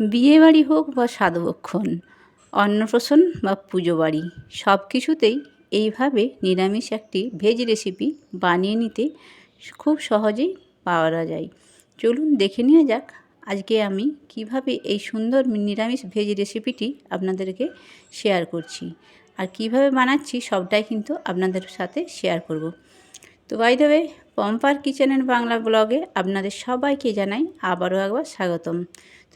বিয়েবাড়ি হোক বা সাধবক্ষণ, অন্নপ্রাশন বা পুজো বাড়ি সব কিছুতেই এইভাবে নিরামিষ একটি ভেজ রেসিপি বানিয়ে নিতে খুব সহজেই পাওয়া যায়। চলুন দেখে নেওয়া যাক আজকে আমি কীভাবে এই সুন্দর নিরামিষ ভেজ রেসিপিটি আপনাদেরকে শেয়ার করছি। আর কীভাবে বানাচ্ছি সবটাই কিন্তু আপনাদের সাথে শেয়ার করব। তো বাই দেবে পম্পার কিচেনের বাংলা ব্লগে আপনাদের সবাইকে জানাই আবারও একবার স্বাগতম।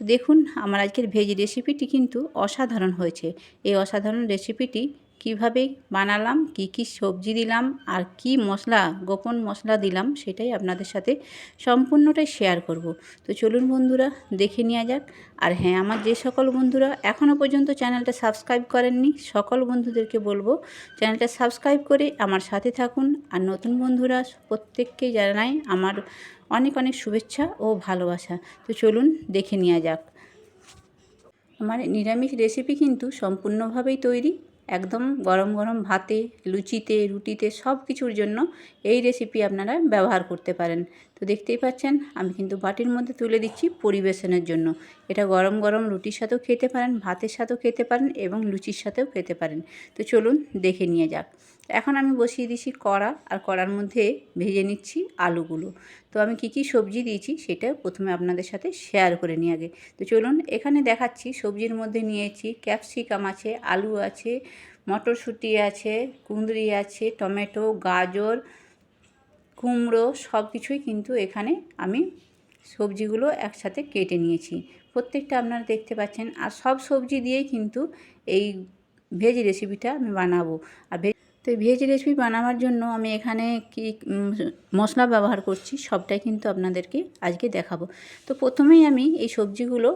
তো দেখুন আমার আজকের ভেজ রেসিপিটি কিন্তু অসাধারণ হয়েছে। এই অসাধারণ রেসিপিটি কীভাবে বানালাম, কি কি সবজি দিলাম আর কি মশলা, গোপন মশলা দিলাম সেটাই আপনাদের সাথে সম্পূর্ণটাই শেয়ার করব। তো চলুন বন্ধুরা, দেখে নেওয়া যাক। আর হ্যাঁ আমার যে সকল বন্ধুরা এখনও পর্যন্ত চ্যানেলটা সাবস্ক্রাইব করেননি, সকল বন্ধুদেরকে বলব চ্যানেলটা সাবস্ক্রাইব করে আমার সাথে থাকুন। আর নতুন বন্ধুরা, প্রত্যেককে জানাই আমার অনেক অনেক শুভেচ্ছা ও ভালোবাসা। তো চলুন দেখে নেওয়া যাক। আমার নিরামিষ রেসিপি কিন্তু সম্পূর্ণভাবেই তৈরি। একদম গরম গরম ভাতে, লুচিতে, রুটিতে সব কিছুর জন্য এই রেসিপি আপনারা ব্যবহার করতে পারেন। তো দেখতেই পাচ্ছেন, আমি কিন্তু বাটির মধ্যে তুলে দিচ্ছি পরিবেশনের জন্য। এটা গরম গরম রুটির সাথেও খেতে পারেন, ভাতের সাথেও খেতে পারেন এবং লুচির সাথেও খেতে পারেন। তো চলুন দেখে নিয়ে যাক। এখন আমি বসিয়ে দিচ্ছি কড়া আর কড়ার মধ্যে ভেজে নিচ্ছি আলুগুলো। তো আমি কি কি সবজি দিয়েছি সেটা প্রথমে আপনাদের সাথে শেয়ার করে নিয়ে আগে। তো চলুন এখানে দেখাচ্ছি, সবজির মধ্যে নিয়েছি ক্যাপসিকাম আছে, আলু আছে, মটরশুঁটি আছে, কুঁদরি আছে, টমেটো, গাজর, কুমড়ো সব কিছুই কিন্তু এখানে আমি সবজিগুলো একসাথে কেটে নিয়েছি। প্রত্যেকটা আপনারা দেখতে পাচ্ছেন। আর সব সবজি দিয়েই কিন্তু এই ভেজ রেসিপিটা আমি বানাবো। আর ভেজ তো এই ভেজ রেসিপি বানাবার জন্য আমি এখানে কি মশলা ব্যবহার করছি, সবটাই কিন্তু আপনাদেরকে আজকে দেখাবো। তো প্রথমেই আমি এই সবজিগুলো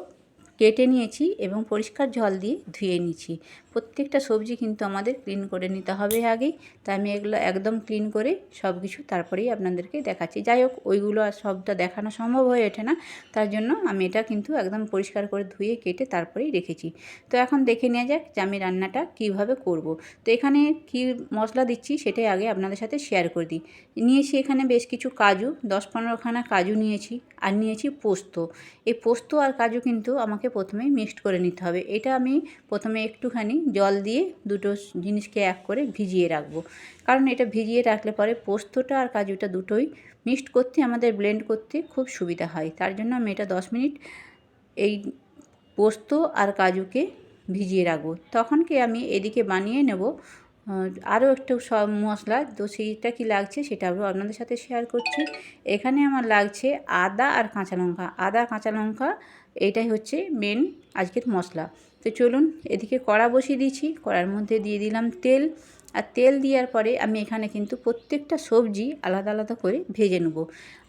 কেটে নিয়েছি এবং পরিষ্কার জল দিয়ে ধুয়ে নিয়েছি। প্রত্যেকটা সবজি কিন্তু আমাদের ক্লিন করে নিতে হবে আগেই। তাই আমি এগুলো একদম ক্লিন করে সব কিছু তারপরেই আপনাদেরকে দেখাচ্ছি। যাই হোক, ওইগুলো আর সবটা দেখানো সম্ভব হয়ে ওঠে না। তার জন্য আমি এটা কিন্তু একদম পরিষ্কার করে ধুয়ে কেটে তারপরেই রেখেছি। তো এখন দেখে নেওয়া যাক যে আমি রান্নাটা কীভাবে করব। তো এখানে কি মশলা দিচ্ছি সেটাই আগে আপনাদের সাথে শেয়ার করে দিই। নিয়েছি এখানে বেশ কিছু কাজু, দশ পনেরোখানা কাজু নিয়েছি আর নিয়েছি পোস্ত। এই পোস্ত আর কাজু কিন্তু আমাকে প্রথমে মিক্সড করে নিতে হবে। এটা আমি প্রথমে একটুখানি জল দিয়ে দুটো জিনিসকে এক করে ভিজিয়ে রাখব। কারণ এটা ভিজিয়ে রাখলে পরে পোস্তটা আর কাজুটা দুটোই মিক্সড করতে, আমাদের ব্লেন্ড করতে খুব সুবিধা হয়। তার জন্য আমি এটা দশ মিনিট এই পোস্ত আর কাজুকে ভিজিয়ে রাখব। তখনকে আমি এদিকে বানিয়ে নেব আরও একটু সব মশলা, তো সেইটা কী লাগছে সেটা আমি আপনাদের সাথে শেয়ার করছি। এখানে আমার লাগছে আদা আর কাঁচা লঙ্কা। আদা, কাঁচা লঙ্কা, এটাই হচ্ছে মেন আজকের মশলা। তো চলুন এদিকে কড়া বসিয়ে দিয়েছি, কড়ার মধ্যে দিয়ে দিলাম তেল। আর তেল দেওয়ার পরে আমি এখানে কিন্তু প্রত্যেকটা সবজি আলাদা আলাদা করে ভেজে নেব।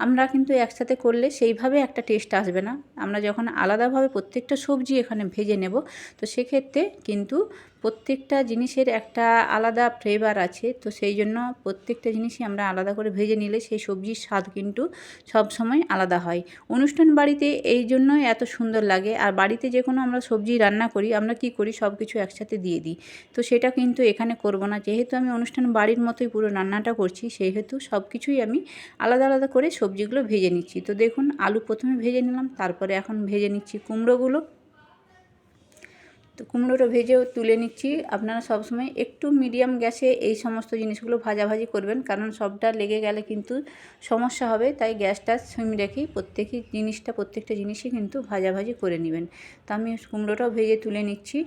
আমরা কিন্তু একসাথে করলে সেইভাবে একটা টেস্ট আসবে না। আমরা যখন আলাদাভাবে প্রত্যেকটা সবজি এখানে ভেজে নেব, তো সেক্ষেত্রে কিন্তু প্রত্যেকটা জিনিসের একটা আলাদা ফ্লেভার আছে, তো সেই জন্য প্রত্যেকটা জিনিসই আমরা আলাদা করে ভেজে নিলে সেই সবজির স্বাদ কিন্তু সব সময় আলাদা হয়। অনুষ্ঠান বাড়িতে এই জন্যই এত সুন্দর লাগে, আর বাড়িতে যে কোনো আমরা সবজি রান্না করি, আমরা কি করি সব কিছু একসাথে দিয়ে দিই। তো সেটা কিন্তু এখানে করব না, যেহেতু আমি অনুষ্ঠান বাড়ির মতোই পুরো রান্নাটা করছি, সেহেতু সব কিছুই আমি আলাদা আলাদা করে সবজিগুলো ভেজে নিচ্ছি। তো দেখুন, আলু প্রথমে ভেজে নিলাম, তারপরে এখন ভেজে নিচ্ছি কুমড়োগুলো। তো কুমড়োটা ভেজেও তুলে নিচ্ছি। আপনারা সবসময় একটু মিডিয়াম গ্যাসে এই সমস্ত জিনিসগুলো ভাজাভাজি করবেন, কারণ সবটা লেগে গেলে কিন্তু সমস্যা হবে। তাই গ্যাসটা সিম রেখেই প্রত্যেকই জিনিসটা, প্রত্যেকটা জিনিসই কিন্তু ভাজাভাজি করে নেবেন। তো আমি কুমড়োটাও ভেজে তুলে নিচ্ছি।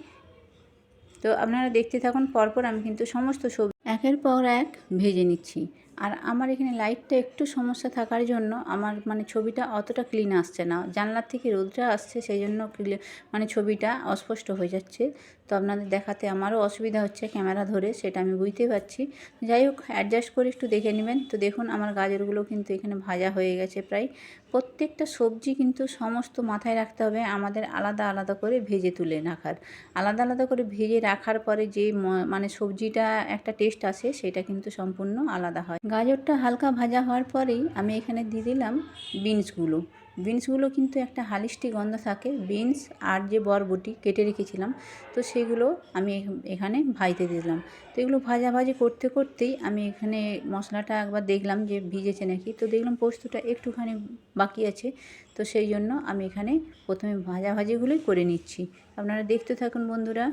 তো আপনারা দেখতে থাকুন, পরপর আমি কিন্তু সমস্ত সবজি একের পর এক ভেজে নিচ্ছি। আর আমার এখানে লাইটটা একটু সমস্যা থাকার জন্য আমার মানে ছবিটা অতটা ক্লিন আসছে না। জানলার থেকে রোদটা আসছে, সেই জন্য মানে ছবিটা অস্পষ্ট হয়ে যাচ্ছে। তো আপনাদের দেখাতে আমারও অসুবিধা হচ্ছে ক্যামেরা ধরে, সেটা আমি বুঝতে পারছি। যাই হোক অ্যাডজাস্ট করে একটু দেখে নেবেন। তো দেখুন, আমার গাজরগুলো কিন্তু এখানে ভাজা হয়ে গেছে প্রায়। প্রত্যেকটা সবজি কিন্তু সমস্ত মাথায় রাখতে হবে, আমাদের আলাদা আলাদা করে ভেজে তুলে রাখার। আলাদা আলাদা করে ভেজে রাখার পরে যে মানে সবজিটা একটা টেস্ট আসে, সেটা কিন্তু সম্পূর্ণ আলাদা হয়। গাজরটা হালকা ভাজা হওয়ার পরেই আমি এখানে দিয়ে দিলাম বিনসগুলো বিনসগুলো কিন্তু একটা হালিষ্টি গন্ধ থাকে। বিনস আর যে বরবটি কেটে রেখেছিলাম, তো সেগুলো আমি এখানে ভাজতে দিলাম। তো এগুলো ভাজাভাজি করতে করতেই আমি এখানে মশলাটা একবার দেখলাম যে ভিজেছে নাকি। তো দেখলাম পোস্তটা একটুখানি বাকি আছে, তো সেই জন্য আমি এখানে প্রথমে ভাজাভাজিগুলোই করে নিচ্ছি। আপনারা দেখতে থাকুন বন্ধুরা।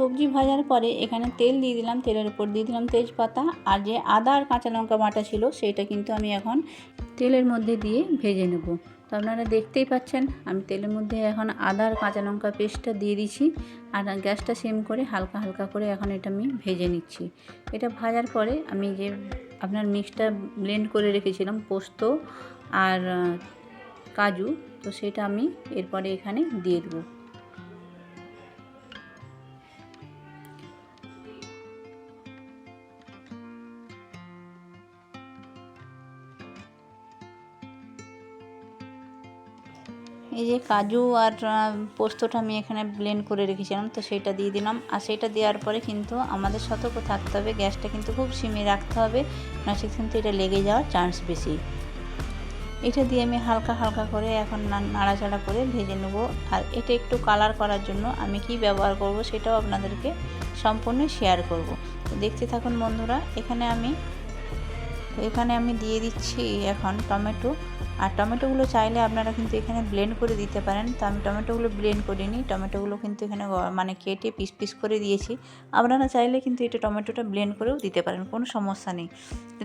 সবজি ভাজার পরে এখানে তেল দিয়ে দিলাম, তেলের উপর দিয়ে দিলাম তেজপাতা। আর যে আদা আর কাঁচা লঙ্কা বাটা ছিল, সেটা কিন্তু আমি এখন তেলের মধ্যে দিয়ে ভেজে নেব। তো আপনারা দেখতেই পাচ্ছেন, আমি তেলের মধ্যে এখন আদা আর কাঁচা লঙ্কা পেস্টটা দিয়ে দিচ্ছি আর গ্যাসটা সেম করে হালকা হালকা করে এখন এটা আমি ভেজে নিচ্ছি। এটা ভাজার পরে আমি যে আপনার মিক্সটা ব্লেন্ড করে রেখেছিলাম, পোস্ত আর কাজু, তো সেটা আমি এরপরে এখানে দিয়ে দেবো। যে কাজু আর পোস্তটা আমি এখানে ব্লেন্ড করে রেখেছিলাম, তো সেটা দিয়ে দিলাম। আর সেটা দেওয়ার পরে কিন্তু আমাদের সতর্ক থাকতে হবে, গ্যাসটা কিন্তু খুব সিমে রাখতে হবে নচে কিন্তু এটা লেগে যাওয়ার চান্স বেশি। এটা দিয়ে আমি হালকা হালকা করে এখন নাড়াচাড়া করে ভেজে নেব। আর এটা একটু কালার করার জন্য আমি কি ব্যবহার করব সেটাও আপনাদেরকে সম্পূর্ণ শেয়ার করব। তো দেখতে থাকুন বন্ধুরা, এখানে আমি এখানে আমি দিয়ে দিচ্ছি এখন টমেটো। আর টমেটোগুলো চাইলে আপনারা কিন্তু এখানে ব্লেন্ড করে দিতে পারেন। তো আমি টমেটোগুলো ব্লেন্ড করিনি টমেটোগুলো কিন্তু এখানে মানে কেটে পিস পিস করে দিয়েছি। আপনারা চাইলে কিন্তু এটা টমেটোটা ব্লেন্ড করেও দিতে পারেন, কোনো সমস্যা নেই।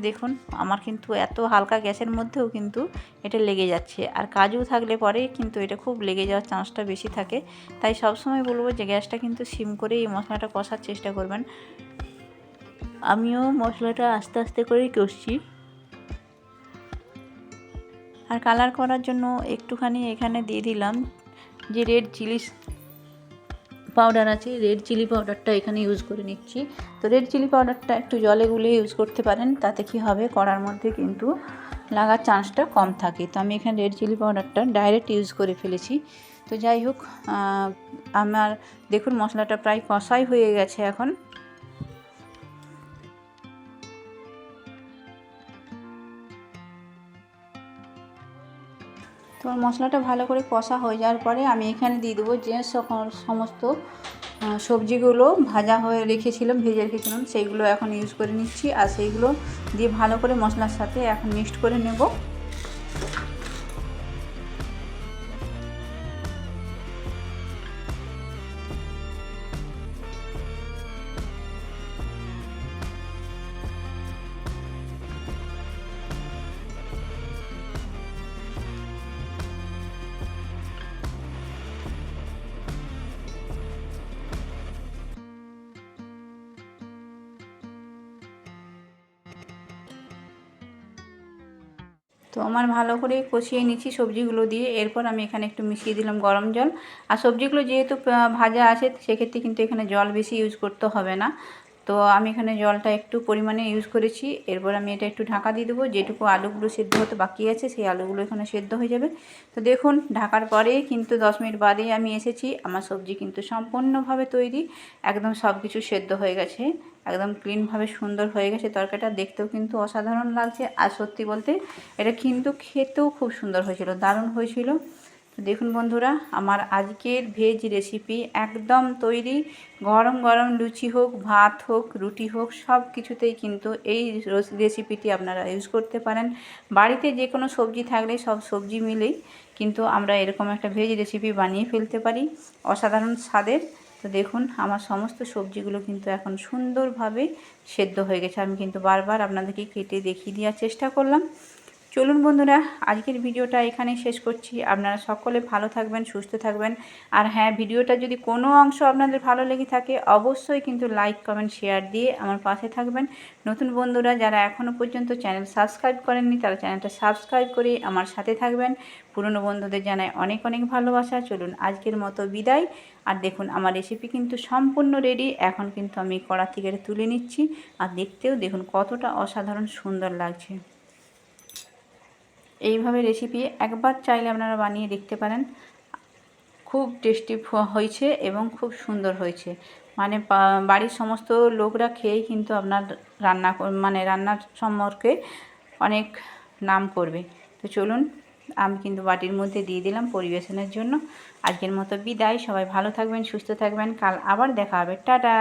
দেখুন, আমার কিন্তু এত হালকা গ্যাসের মধ্যেও কিন্তু এটা লেগে যাচ্ছে। আর কাজু থাকলে পরে কিন্তু এটা খুব লেগে যাওয়ার চান্সটা বেশি থাকে। তাই সবসময় বলব যে গ্যাসটা কিন্তু সিম করে এই মশলাটা কষার চেষ্টা করবেন। আমিও মশলাটা আস্তে আস্তে করেই কষছি। আর কালার করার জন্য একটুখানি এখানে দিয়ে দিলাম যে রেড চিলি পাউডার আছে রেড চিলি পাউডারটা এখানে ইউজ করে নিচ্ছি। তো রেড চিলি পাউডারটা একটু জলে গুলে ইউজ করতে পারেন, তাতে কি হবে? করার মধ্যে কিন্তু লাগার চান্সটা কম থাকে। তো আমি এখানে রেড চিলি পাউডারটা ডাইরেক্ট ইউজ করে ফেলেছি। তো যাই হোক আমার দেখুন মশলাটা প্রায় কষাই হয়ে গেছে এখন। তো মশলাটা ভালো করে কষা হয়ে যাওয়ার পরে আমি এখানে দিয়ে দেবো যে সমস্ত সবজিগুলো ভাজা হয়ে রেখেছিলাম, ভেজে রেখেছিলাম, সেইগুলো এখন ইউজ করে নিচ্ছি। আর সেইগুলো দিয়ে ভালো করে মশলার সাথে এখন মিক্সড করে নেব। তো আমার ভালো করে কষিয়ে নিচ্ছি সবজিগুলো দিয়ে। এরপর আমি এখানে একটু মিশিয়ে দিলাম গরম জল। আর সবজিগুলো যেহেতু ভাজা আছে, সেক্ষেত্রে কিন্তু এখানে জল বেশি ইউজ করতে হবে না। তো আমি এখানে জলটা একটু পরিমাণে ইউজ করেছি। এরপর আমি এটা একটু ঢাকা দিয়ে দেবো। যেটুকু আলুগুলো সেদ্ধ হতে বাকি আছে, সেই আলুগুলো এখানে সেদ্ধ হয়ে যাবে। তো দেখুন, ঢাকার পরে কিন্তু দশ মিনিট বাদেই আমি এসেছি। আমার সবজি কিন্তু সম্পূর্ণভাবে তৈরি। একদম সব কিছু সেদ্ধ হয়ে গেছে। একদম ক্লিনভাবে সুন্দর হয়ে গেছে। তরকারিটা দেখতেও কিন্তু অসাধারণ লাগছে। আর সত্যি বলতে, এটা কিন্তু খেতেও খুব সুন্দর হয়েছিল, দারুণ হয়েছিল। দেখুন বন্ধুরা, আমার আজকের ভেজ রেসিপি একদম তৈরি। গরম গরম লুচি হোক, ভাত হোক, রুটি হোক সব কিছুতেই কিন্তু এই রেসিপিটি আপনারা ইউজ করতে পারেন। বাড়িতে যে কোনো সবজি থাকলে সব সবজি মিলেই কিন্তু আমরা এরকম একটা ভেজ রেসিপি বানিয়ে ফেলতে পারি, অসাধারণ স্বাদের। তো দেখুন, আমার সমস্ত সবজিগুলো কিন্তু এখন সুন্দরভাবে সেদ্ধ হয়ে গেছে। আমি কিন্তু বারবার আপনাদেরকে কেটে দেখিয়ে দেওয়ার চেষ্টা করলাম। চলুন বন্ধুরা, আজকের ভিডিওটা এখানে শেষ করছি। আপনারা সকলে ভালো থাকবেন, সুস্থ থাকবেন। আর হ্যাঁ ভিডিওটা যদি কোনো অংশ আপনাদের ভালো লেগে থাকে, অবশ্যই কিন্তু লাইক, কমেন্ট, শেয়ার দিয়ে আমার পাশে থাকবেন। নতুন বন্ধুরা, যারা এখনও পর্যন্ত চ্যানেল সাবস্ক্রাইব করেননি, তারা চ্যানেলটা সাবস্ক্রাইব করে আমার সাথে থাকবেন। পুরনো বন্ধুদের জানায় অনেক অনেক ভালোবাসা। চলুন, আজকের মতো বিদায়। আর দেখুন, আমার রেসিপি কিন্তু সম্পূর্ণ রেডি এখন কিন্তু আমি কড়া থেকে তুলে নিচ্ছি। আর দেখতেও দেখুন কতটা অসাধারণ সুন্দর লাগছে। এইভাবে রেসিপি একবার চাইলে আপনারা বানিয়ে দেখতে পারেন। খুব টেস্টি হয়েছে এবং খুব সুন্দর হয়েছে। মানে বাড়ির সমস্ত লোকরা খেয়েই কিন্তু আপনার রান্না মানে রান্নার সম্পর্কে অনেক নাম করবে। তো চলুন, আমি কিন্তু বাটির মধ্যে দিয়ে দিলাম পরিবেশনের জন্য। আজকের মতো বিদায়। সবাই ভালো থাকবেন, সুস্থ থাকবেন। কাল আবার দেখা হবে। টাটা!